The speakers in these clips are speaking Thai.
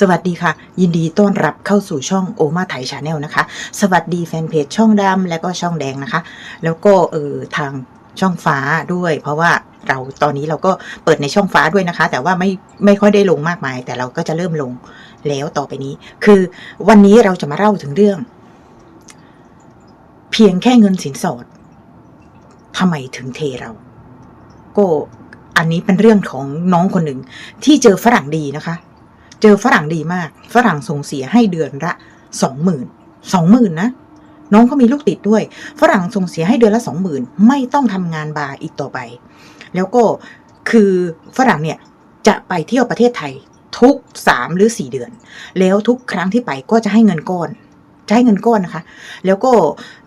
สวัสดีค่ะ ยินดีต้อนรับเข้าสู่ช่องโอมาไทยชาแนลนะคะ สวัสดีแฟนเพจช่องดำและก็ช่องแดงนะคะ แล้วก็เออทางช่องฟ้าด้วย เพราะว่าเราตอนนี้เราก็เปิดในช่องฟ้าด้วยนะคะ แต่ว่าไม่ไม่ค่อยได้ลงมากมาย แต่เราก็จะเริ่มลงแล้วต่อไปนี้ คือวันนี้เราจะมาเล่าถึงเรื่อง เพียงแค่เงินสินสอดทำไมถึงเทเราก็อันนี้เป็นเรื่องของน้องคนหนึ่งที่เจอฝรั่งดีนะคะ เจอฝรั่งดีมาก ฝรั่งส่งเสียให้เดือนละสองหมื่นสองหมื่นนะ น้องเขามีลูกติดด้วย ฝรั่งส่งเสียให้เดือนละสองหมื่นไม่ต้องทำงานบาร์อีกต่อไป แล้วก็คือฝรั่งเนี่ยจะไปเที่ยวประเทศไทยทุกสามหรือสี่เดือน แล้วทุกครั้งที่ไปก็จะให้เงินก้อนจะให้เงินก้อนนะคะ แล้วก็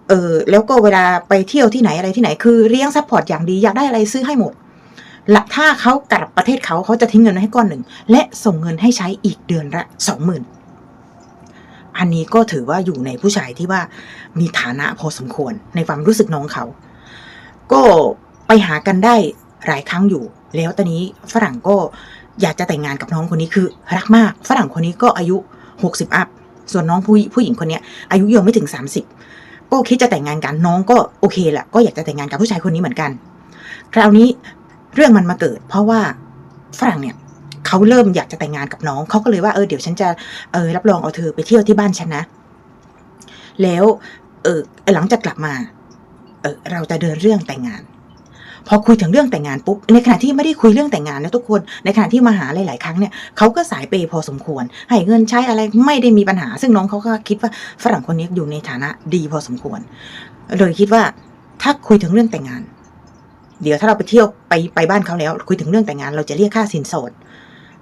เออแล้วก็เวลาไปเที่ยวที่ไหนอะไรที่ไหนคือเลี้ยงซัพพอร์ตอย่างดีอยากได้อะไรซื้อให้หมด และถ้าเขากลับประเทศเขาเขาจะทิ้งเงินให้ก้อนหนึ่ง และส่งเงินให้ใช้อีกเดือนละสองหมื่นอันนี้ก็ถือว่าอยู่ในผู้ชายที่ว่ามีฐานะพอสมควรในความรู้สึกน้องเขา ก็ไปหากันได้หลายครั้งอยู่ แล้วตอนนี้ฝรั่งก็อยากจะแต่งงานกับน้องคนนี้คือรักมาก ฝรั่งคนนี้ก็อายุหกสิบอัพ ส่วนน้องผู้ผู้หญิงคนนี้อายุยังไม่ถึงสามสิบก็คิดจะแต่งงานกันน้องก็โอเคแหละก็อยากจะแต่งงานกับผู้ชายคนนี้เหมือนกัน คราวนี้ เรื่องมันมาเกิด เพราะว่าฝรั่งเนี่ยเขาเริ่มอยากจะแต่งงานกับน้องเขาก็เลยว่าเออเดี๋ยวฉันจะเออรับรองเอาเธอไปเที่ยวที่บ้านฉันนะ แล้วเออหลังจากกลับมาเออเราจะเดินเรื่องแต่งงาน พอคุยถึงเรื่องแต่งงานปุ๊บในขณะที่ไม่ได้คุยเรื่องแต่งงานนะทุกคน ในขณะที่มาหาหลาย ๆ ครั้งเนี่ยเขาก็สายเปพอสมควร ให้เงินใช้อะไรไม่ได้มีปัญหา ซึ่งน้องเขาก็คิดว่าฝรั่งคนนี้อยู่ในฐานะดีพอสมควรเลยคิดว่าถ้าคุยถึงเรื่องแต่งงาน เดี๋ยวถ้าเราไปเที่ยวไปไปบ้านเขาแล้ว คุยถึงเรื่องแต่งงานเราจะเรียกค่าสินสอด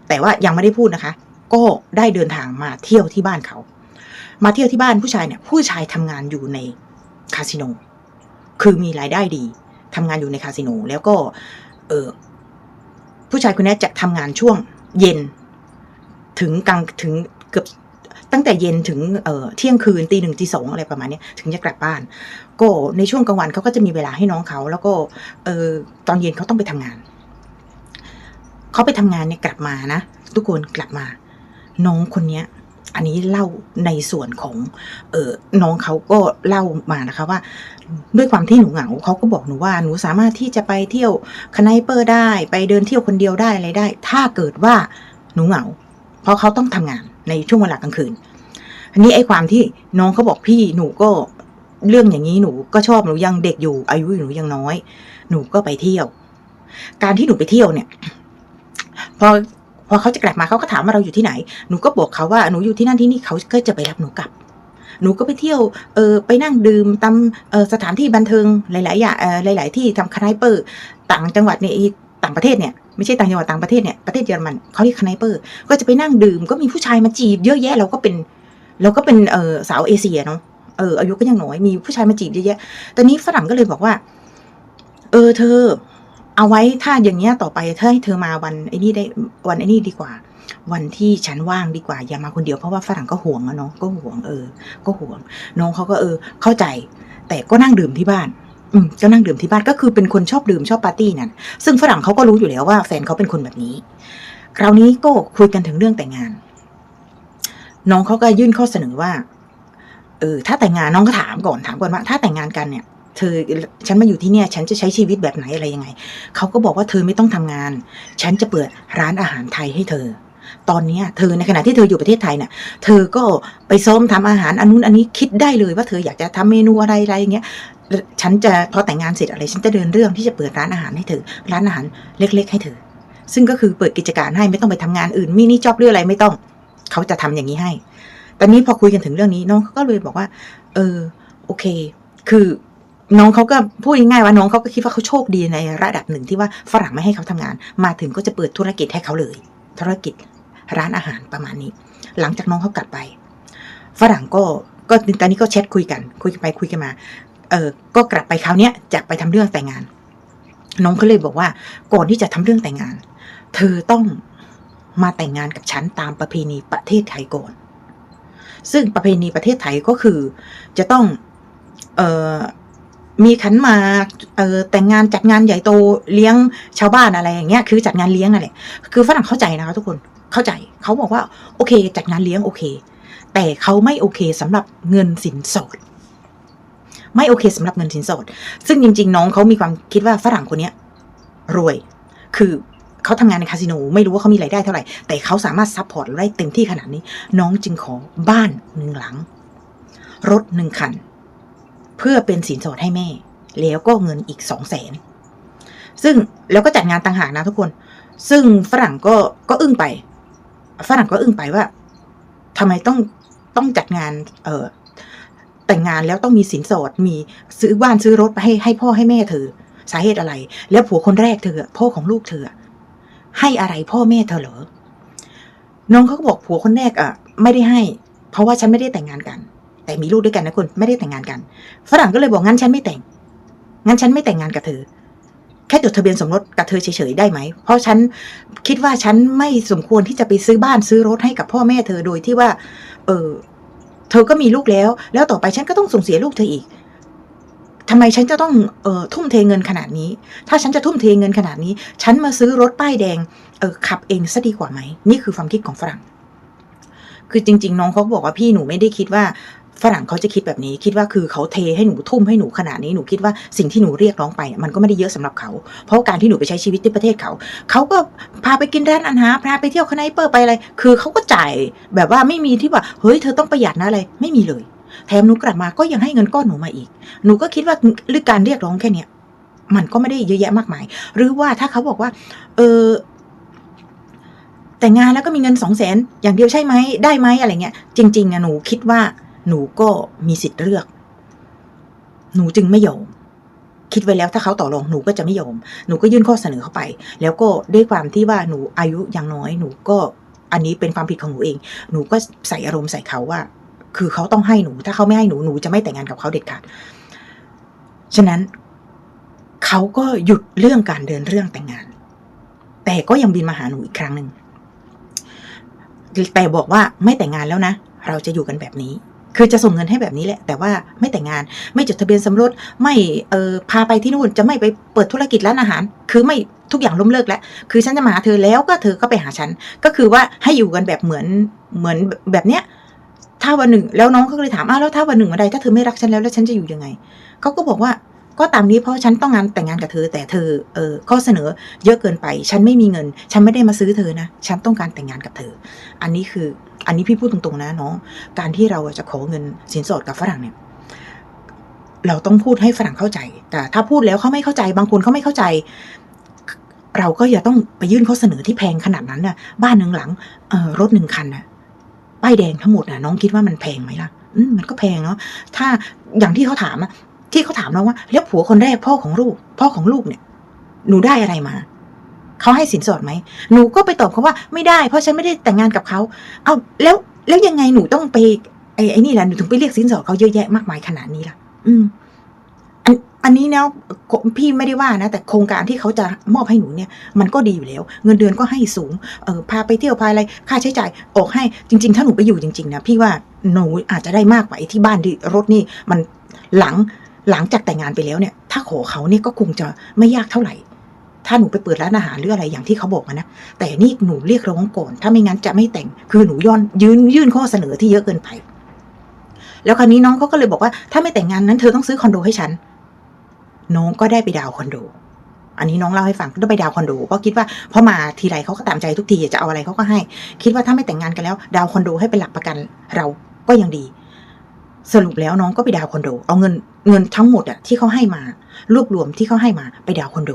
แต่ว่ายังไม่ได้พูดนะคะ ก็ได้เดินทางมาเที่ยวที่บ้านเขา มาเที่ยวที่บ้านผู้ชายเนี่ยผู้ชายทำงานอยู่ในคาสิโนคือมีรายได้ดีทำงานอยู่ในคาสิโนแล้วก็ เออผู้ชายคนนี้จะทำงานช่วงเย็น ถึงกลางถึงเกือบ ตั้งแต่เย็นถึงเที่ยงคืนตีหนึ่งตีสองอะไรประมาณนี้ถึงจะกลับบ้าน ก็ในช่วงกลางวันเขาก็จะมีเวลาให้น้องเขา แล้วก็เออตอนเย็นเขาต้องไปทำงานเขาไปทำงานเนี่ยกลับมานะ ทุกคนกลับมา น้องคนเนี้ย อันนี้เล่าในส่วนของ เออน้องเขาก็เล่ามานะคะว่า ด้วยความที่หนูเหงาเขาก็บอกหนูว่าหนูสามารถที่จะไปเที่ยวคไนเปอร์ได้ ไปเดินเที่ยวคนเดียวได้อะไรได้ ถ้าเกิดว่าหนูเหงา เพราะเขาต้องทำงาน ในช่วงเวลากลางคืนอันนี้ไอ้ความที่น้องเขาบอกพี่หนูก็เรื่องอย่างนี้หนูก็ชอบหนูยังเด็กอยู่ อายุหนูยังน้อย หนูก็ไปเที่ยว การที่หนูไปเที่ยวเนี่ย พอพอเขาจะกลับมาเขาก็ถามว่าเราอยู่ที่ไหน หนูก็บอกเขาว่าหนูอยู่ที่นั่นที่นี่เขาก็จะไปรับหนูกลับ หนูก็ไปเที่ยว เออไปนั่งดื่มตามออสถานที่บันเทิงหลายๆอย่างหลาย ๆ ที่ทำคาไนเปอร์ ต่างจังหวัดเนี่ย ต่างประเทศเนี่ยไม่ใช่ต่างจังหวัดต่างประเทศเนี่ยประเทศเยอรมันเขาเรียกคไนเปอร์ ก็จะไปนั่งดื่มก็มีผู้ชายมาจีบเยอะแยะเราก็เป็นเราก็เป็นเออสาวเอเชียเนาะเอออายุก็ยังน้อยมีผู้ชายมาจีบเยอะแยะตอนนี้ฝรั่งก็เลยบอกว่า เออเธอ เอาไว้ถ้าอย่างเงี้ยต่อไปถ้าให้เธอมาวันไอ้นี่ได้วันไอ้นี่ดีกว่า วันที่ฉันว่างดีกว่า อย่ามาคนเดียวเพราะว่าฝรั่งก็ห่วงอะเนาะก็ห่วงเออ ก็ห่วงน้องเขาก็เออ เข้าใจ แต่ก็นั่งดื่มที่บ้าน อืมก็นั่งดื่มที่บ้านก็คือเป็นคนชอบดื่มชอบปาร์ตี้นั่นซึ่งฝรั่งเขาก็รู้อยู่แล้วว่าแฟนเขาเป็นคนแบบนี้ คราวนี้ก็คุยกันถึงเรื่องแต่งงาน น้องเขาก็ยื่นข้อเสนอว่า เออ ถ้าแต่งงานน้องก็ถามก่อนถามก่อนว่า ถ้าแต่งงานกันเนี่ย เธอฉันมาอยู่ที่เนี่ย ฉันจะใช้ชีวิตแบบไหนอะไรยังไงเขาก็บอกว่าเธอไม่ต้องทำงาน ฉันจะเปิดร้านอาหารไทยให้เธอ ตอนนี้เธอในขณะที่เธออยู่ประเทศไทยเนี่ยเธอก็ไปซ้อมทำอาหารอันนู้นอันนี้คิดได้เลยว่าเธออยากจะทำเมนูอะไรอะไรอย่างเงี้ยฉันจะพอแต่งงานเสร็จอะไร ฉันจะเดินเรื่องที่จะเปิดร้านอาหารให้เธอ ร้านอาหารเล็ก ๆ ให้เธอ ซึ่งก็คือเปิดกิจการให้ไม่ต้องไปทำงานอื่นมินิจ็อบหรืออะไรไม่ต้อง เขาจะทำอย่างนี้ให้ ตอนนี้พอคุยกันถึงเรื่องนี้น้องเขาก็เลยบอกว่า เออโอเค คือน้องเขาก็พูดง่ายๆว่าน้องเขาก็คิดว่าเขาโชคดีในระดับหนึ่งที่ว่าฝรั่งไม่ให้เขาทำงาน มาถึงก็จะเปิดธุรกิจให้เขาเลย ธุรกิจ ร้านอาหารประมาณนี้ หลังจากน้องเขากลับไป ฝรั่งก็ก็ตอนนี้ก็แชทคุยกัน คุยกันไปคุยกันมาเออก็กลับไปคราวเนี้ยจะไปทำเรื่องแต่งงาน น้องเขาเลยบอกว่าก่อนที่จะทำเรื่องแต่งงาน เธอต้องมาแต่งงานกับฉันตามประเพณีประเทศไทยก่อน ซึ่งประเพณีประเทศไทยก็คือจะต้องเอ่อมีขันมาเออแต่งงานจัดงานใหญ่โตเลี้ยงชาวบ้านอะไรอย่างเงี้ยคือจัดงานเลี้ยงอะไรคือฝรั่งเข้าใจนะคะทุกคน เข้าใจเขาบอกว่าโอเค จัดงานเลี้ยงโอเค แต่เขาไม่โอเคสำหรับเงินสินสอด ไม่โอเคสำหรับเงินสินสอด ซึ่งจริง ๆ น้องเขามีความคิดว่าฝรั่งคนเนี้ย รวย คือเขาทำงานในคาสิโนไม่รู้ว่าเขามีรายได้เท่าไหร่ แต่เขาสามารถซัพพอร์ตได้เต็มที่ขนาดนี้ น้องจึงขอบ้านหนึ่งหลัง รถหนึ่งคัน เพื่อเป็นสินสอดให้แม่ แล้วก็เงินอีกสองแสนซึ่งแล้วก็จัดงานต่างหากนะทุกคน ซึ่งฝรั่งก็ก็อึ้งไป ฝรั่งก็อึ้งไปว่าทำไมต้องต้องจัดงาน เออแต่งงานแล้วต้องมีสินสอดมีซื้อบ้านซื้อรถไปให้ให้พ่อให้แม่เธอ สาเหตุอะไร แล้วผัวคนแรกเธอพ่อของลูกเธอ ให้อะไรพ่อแม่เธอเหรอน้องเขาก็บอกผัวคนแรกอะ ไม่ได้ให้ เพราะว่าฉันไม่ได้แต่งงานกัน แต่มีลูกด้วยกันนะคุณไม่ได้แต่งงานกัน ฝรั่งก็เลยบอกงั้นฉันไม่แต่งงั้นฉันไม่แต่งงานกับเธอ แค่จดทะเบียนสมรสกับเธอเฉยๆได้ไหม เพราะฉันคิดว่าฉันไม่สมควรที่จะไปซื้อบ้านซื้อรถให้กับพ่อแม่เธอโดยที่ว่า เออเธอก็มีลูกแล้ว แล้วต่อไปฉันก็ต้องส่งเสียลูกเธออีกทำไมฉันจะต้องเอ่อทุ่มเทเงินขนาดนี้ ถ้าฉันจะทุ่มเทเงินขนาดนี้ ฉันมาซื้อรถป้ายแดงเออขับเองซะดีกว่าไหม นี่คือความคิดของฝรั่ง คือจริง ๆ น้องเขาบอกว่าพี่หนูไม่ได้คิดว่า ฝรั่งเขาจะคิดแบบนี้คิดว่าคือเขาเทให้หนูทุ่มให้หนูขนาดนี้หนูคิดว่าสิ่งที่หนูเรียกร้องไป มันก็ไม่ได้เยอะสำหรับเขา เพราะการที่หนูไปใช้ชีวิตที่ประเทศเขา เขาก็พาไปกินร้านอาหารพาไปเที่ยวคาไนเปอร์ไปอะไร คือเขาก็จ่ายแบบว่าไม่มีที่ว่าเฮ้ยเธอต้องประหยัดนะอะไรไม่มีเลย แถมหนูกลับมาก็ยังให้เงินก้อนหนูมาอีก หนูก็คิดว่าเรื่องการเรียกร้องแค่เนี้ยมันก็ไม่ได้เยอะแยะมากมาย หรือว่าถ้าเขาบอกว่า เออแต่งงานแล้วก็มีเงินสองแสนอย่างเดียวใช่ไหมได้ไหมอะไรเงี้ย จริงๆอะหนูคิดว่า หนูก็มีสิทธิ์เลือก หนูจึงไม่ยอม คิดไว้แล้วถ้าเขาต่อรองหนูก็จะไม่ยอม หนูก็ยื่นข้อเสนอเข้าไป แล้วก็ด้วยความที่ว่าหนูอายุยังน้อย หนูก็อันนี้เป็นความผิดของหนูเอง หนูก็ใส่อารมณ์ใส่เขาว่า คือเขาต้องให้หนู ถ้าเขาไม่ให้หนู หนูจะไม่แต่งงานกับเขาเด็ดขาด ฉะนั้นเขาก็หยุดเรื่องการเดินเรื่องแต่งงาน แต่ก็ยังบินมาหาหนูอีกครั้งหนึ่งแต่บอกว่าไม่แต่งงานแล้วนะ เราจะอยู่กันแบบนี้ คือจะส่งเงินให้แบบนี้แหละ แต่ว่าไม่แต่งงานไม่จดทะเบียนสมรสไม่เออพาไปที่นู่นจะไม่ไปเปิดธุรกิจร้านอาหาร คือไม่ทุกอย่างล้มเลิกแล้ว คือฉันจะมาหาเธอแล้วก็เธอก็ไปหาฉัน ก็คือว่าให้อยู่กันแบบเหมือนเหมือนแบบเนี้ยถ้าวันหนึ่งแล้วน้องก็เลยถามอ้าวแล้วถ้าวันหนึ่งวันใดถ้าเธอไม่รักฉันแล้วแล้วฉันจะอยู่ยังไงเขาก็บอกว่า ก็ตามนี้เพราะฉันต้องงานแต่งงานกับเธอ แต่เธอเออข้อเสนอเยอะเกินไป ฉันไม่มีเงิน ฉันไม่ได้มาซื้อเธอนะ ฉันต้องการแต่งงานกับเธอ อันนี้คืออันนี้พี่พูดตรงๆนะน้องการที่เราจะขอเงินสินสอดกับฝรั่งเนี่ยเราต้องพูดให้ฝรั่งเข้าใจ แต่ถ้าพูดแล้วเขาไม่เข้าใจ บางคนเขาไม่เข้าใจ เราก็อย่าต้องไปยื่นข้อเสนอที่แพงขนาดนั้นน่ะ บ้านหนึ่งหลังเอ่อรถหนึ่งคันน่ะป้ายแดงทั้งหมดน่ะน้องคิดว่ามันแพงไหมล่ะมมันก็แพงเนาะถ้าอย่างที่เขาถามอะ ที่เขาถามเราว่า แล้วผัวคนแรกพ่อของลูก พ่อของลูกเนี่ย หนูได้อะไรมา เขาให้สินสอดไหม หนูก็ไปตอบเขาว่าไม่ได้ เพราะฉันไม่ได้แต่งงานกับเขา เอาแล้วแล้วยังไงหนูต้องไปไอ้ไอ้นี่แหละหนูถึงไปเรียกสินสอดเขาเยอะแยะมากมายขนาดนี้ล่ะ อืม อันอันนี้เนาะพี่ไม่ได้ว่านะ แต่โครงการที่เขาจะมอบให้หนูเนี่ย มันก็ดีอยู่แล้ว เงินเดือนก็ให้สูง เออพาไปเที่ยวพาอะไร ค่าใช้จ่ายออกให้ จริง ๆ ถ้าหนูไปอยู่จริง ๆ นะพี่ว่าหนูอาจจะได้มากกว่าไอ้ที่บ้านที่รถนี่มันหลัง หลังจากแต่งงานไปแล้วเนี่ย ถ้าขอเขาเนี่ยก็คงจะไม่ยากเท่าไหร่ ถ้าหนูไปเปิดร้านอาหารหรืออะไรอย่างที่เขาบอกนะ แต่นี่หนูเรียกร้องก่อน ถ้าไม่งั้นจะไม่แต่ง คือหนูย้อนยืนยื่นข้อเสนอที่เยอะเกินไป แล้วคราวนี้น้องเขาก็เลยบอกว่า ถ้าไม่แต่งงานนั้นเธอต้องซื้อคอนโดให้ฉัน น้องก็ได้ไปดาวคอนโด อันนี้น้องเล่าให้ฟังก็ไปดาวคอนโดเพราะคิดว่าพอมาทีไรเขาก็ตามใจทุกทีจะเอาอะไรเขาก็ให้ คิดว่าถ้าไม่แต่งงานกันแล้ว ดาวคอนโดให้เป็นหลักประกันเราก็ยังดีสรุปแล้วน้องก็ไปดาวคอนโด เอาเงิน เงินทั้งหมดอะที่เขาให้มารวบรวมที่เขาให้มาไปดาวคอนโด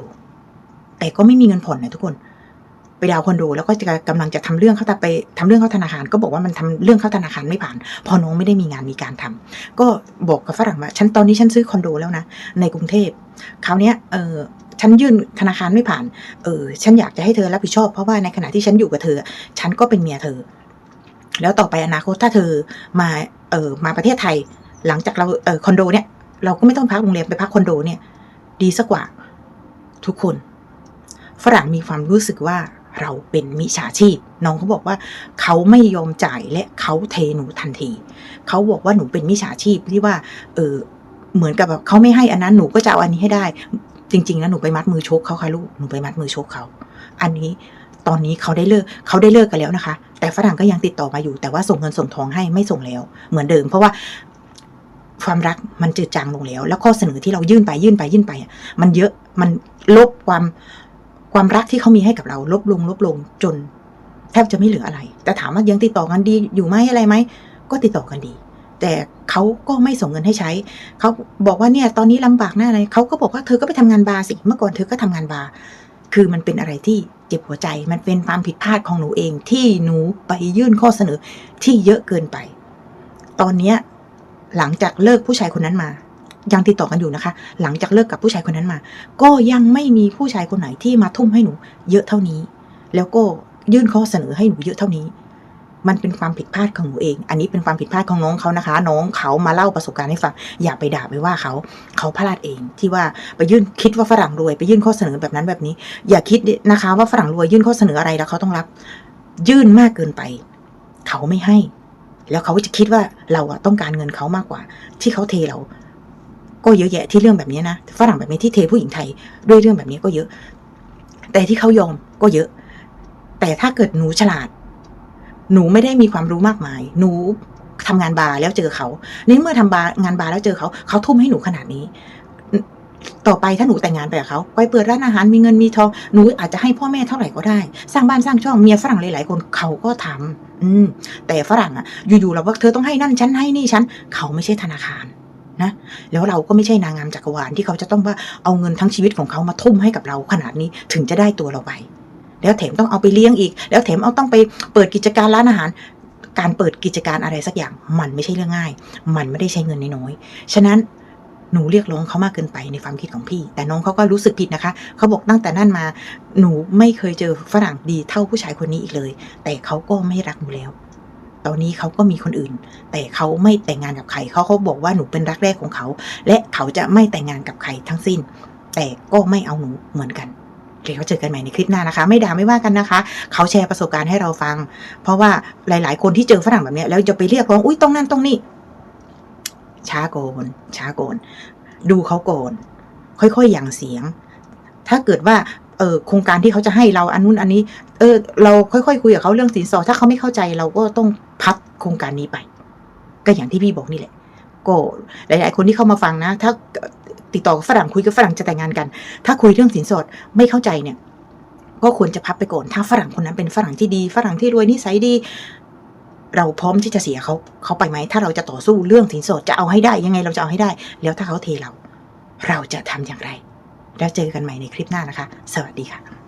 แต่ก็ไม่มีเงินผ่อนนะทุกคน ไปดาวคอนโด แล้วก็จะกำลังจะทำเรื่องเข้าไปทำเรื่องเข้าธนาคาร ก็บอกว่ามันทำเรื่องเข้าธนาคารไม่ผ่าน พอน้องไม่ได้มีงานมีการทำก็บอกกับฝรั่งว่าฉันตอนนี้ฉันซื้อคอนโดแล้วนะในกรุงเทพคราวเนี้ยเออฉันยื่นธนาคารไม่ผ่าน เออ ฉันอยากจะให้เธอรับผิดชอบ เพราะว่าในขณะที่ฉันอยู่กับเธอ ฉันก็เป็นเมียเธอ แล้วต่อไปอนาคตถ้าเธอมา เออมาประเทศไทย หลังจากเรา เออคอนโดเนี่ย เราก็ไม่ต้องพักโรงแรมไปพักคอนโดเนี่ย ดีสักกว่า ทุกคน ฝรั่งมีความรู้สึกว่าเราเป็นมิจฉาชีพ น้องเขาบอกว่าเขาไม่ยอมจ่ายและเขาเทหนูทันที เขาบอกว่าหนูเป็นมิจฉาชีพที่ว่า เออเหมือนกับแบบเขาไม่ให้อันนั้นหนูก็จะเอาอันนี้ให้ได้ จริงๆแล้วหนูไปมัดมือชกเขาค่ะลูกหนูไปมัดมือชกเขา อันนี้ตอนนี้เขาได้เลิกเขาได้เลิกกันแล้วนะคะ แต่แต่ฝรั่งก็ยังติดต่อมาอยู่แต่ว่าส่งเงินส่งทองให้ไม่ส่งแล้ว เหมือนเดิม เพราะว่า ความรักมันจืดจางลงแล้ว แล้วข้อเสนอที่เรายื่นไปยื่นไปยื่นไปอะมันเยอะมันลบความความรักที่เขามีให้กับเรา ลบลง ลบลงจน แทบจะไม่เหลืออะไร แต่ถามว่ายังติดต่อกันดีอยู่ไหมอะไรไหมก็ติดต่อกันดี แต่เขาก็ไม่ส่งเงินให้ใช้ เขาบอกว่าเนี่ยตอนนี้ลำบากหน้าอะไรเขาก็บอกว่าเธอก็ไปทำงานบาร์สิเมื่อก่อนเธอก็ทำงานบาร์คือมันเป็นอะไรที่เจ็บหัวใจ มันเป็นความผิดพลาดของหนูเองที่หนูไปยื่นข้อเสนอที่เยอะเกินไป ตอนเนี้ย หลังจากเลิกผู้ชายคนนั้นมา ยังติดต่อกันอยู่นะคะ หลังจากเลิกกับผู้ชายคนนั้นมา ก็ยังไม่มีผู้ชายคนไหนที่มาทุ่มให้หนู เยอะเท่านี้ แล้วก็ยื่นข้อเสนอให้หนูเยอะเท่านี้ มันเป็นความผิดพลาดของหนูเอง อันนี้เป็นความผิดพลาดของน้องเขานะคะ น้องเขามาเล่าประสบการณ์ให้ฟัง อย่าไปด่าไปว่าเขา เขาพลาดเอง ที่ว่าไปยื่นคิดว่าฝรั่งรวย ไปยื่นข้อเสนอแบบนั้นแบบนี้ อย่าคิดนะคะ ว่าฝรั่งรวยยื่นข้อเสนออะไรแล้วเขาต้องรับ ยื่นมากเกินไป เขาไม่ให้ แล้วเขาจะคิดว่าเราอะต้องการเงินเขามากกว่า ที่เขาเทเรา ก็เยอะแยะที่เรื่องแบบนี้นะฝรั่งแบบนี้ที่เทผู้หญิงไทยด้วยเรื่องแบบนี้ก็เยอะ แต่ที่เขายอมก็เยอะ แต่ถ้าเกิดหนูฉลาด หนูไม่ได้มีความรู้มากมาย หนูทำงานบาร์แล้วเจอเขาในเมื่อทำบาร์งานบาร์แล้วเจอเขา เขาทุ่มให้หนูขนาดนี้ ต่อไปถ้าหนูแต่งงานไปกับเขาไปเปิดร้านอาหารมีเงินมีทองหนูอาจจะให้พ่อแม่เท่าไหร่ก็ได้ สร้างบ้านสร้างช่องเมียฝรั่งหลายๆคนเขาก็ทำอืม แต่ฝรั่งอะอยู่ๆเราว่าเธอต้องให้นั่นฉันให้นี่ฉันเขาไม่ใช่ธนาคารนะแล้วเราก็ไม่ใช่นางงามจักรวาลที่เขาจะต้องว่าเอาเงินทั้งชีวิตของเขามาทุ่มให้กับเราขนาดนี้ถึงจะได้ตัวเราไป แล้วแถมต้องเอาไปเลี้ยงอีก แล้วแถมเอาต้องไปเปิดกิจการร้านอาหาร การเปิดกิจการอะไรสักอย่าง มันไม่ใช่เรื่องง่าย มันไม่ได้ใช้เงินน้อยๆฉะนั้น หนูเรียกร้องเขามากเกินไปในความคิดของพี่ แต่น้องเขาก็รู้สึกผิดนะคะ เขาบอกตั้งแต่นั่นมา หนูไม่เคยเจอฝรั่งดีเท่าผู้ชายคนนี้อีกเลย แต่เขาก็ไม่รักหนูแล้ว ตอนนี้เขาก็มีคนอื่น แต่เขาไม่แต่งงานกับใครเขาเขาบอกว่าหนูเป็นรักแรกของเขา และเขาจะไม่แต่งงานกับใครทั้งสิ้น แต่ก็ไม่เอาหนูเหมือนกันเดี๋ยวเจอกันใหม่ในคลิปหน้านะคะ ไม่ด่าไม่ว่ากันนะคะ เขาแชร์ประสบการณ์ให้เราฟัง เพราะว่าหลาย ๆ คนที่เจอฝรั่งแบบนี้แล้วจะไปเรียกร้องอุ้ยต้องนั่นต้องนี่ ช้าโกนช้าโกนดูเขาโกนค่อยๆอย่างเสียง ถ้าเกิดว่าเออโครงการที่เขาจะให้เราอันนู้นอันนี้ เออ เราค่อยๆคุยกับเขาเรื่องสินสอดถ้าเขาไม่เข้าใจเราก็ต้องพับโครงการนี้ไป ก็อย่างที่พี่บอกนี่แหละ ก็หลาย ๆ คนที่เข้ามาฟังนะ ถ้าติดต่อกับฝรั่งคุยกับฝรั่งจะแต่งงานกัน ถ้าคุยเรื่องสินสอดไม่เข้าใจเนี่ย ก็ควรจะพับไปก่อน ถ้าฝรั่งคนนั้นเป็นฝรั่งที่ดี ฝรั่งที่รวยนิสัยดี เราพร้อมที่จะเสียเขาเขาไปไหม ถ้าเราจะต่อสู้เรื่องสินสอดจะเอาให้ได้ยังไงเราจะเอาให้ได้ แล้วถ้าเขาเทเรา เราจะทำอย่างไร แล้วเจอกันใหม่ในคลิปหน้านะคะ สวัสดีค่ะ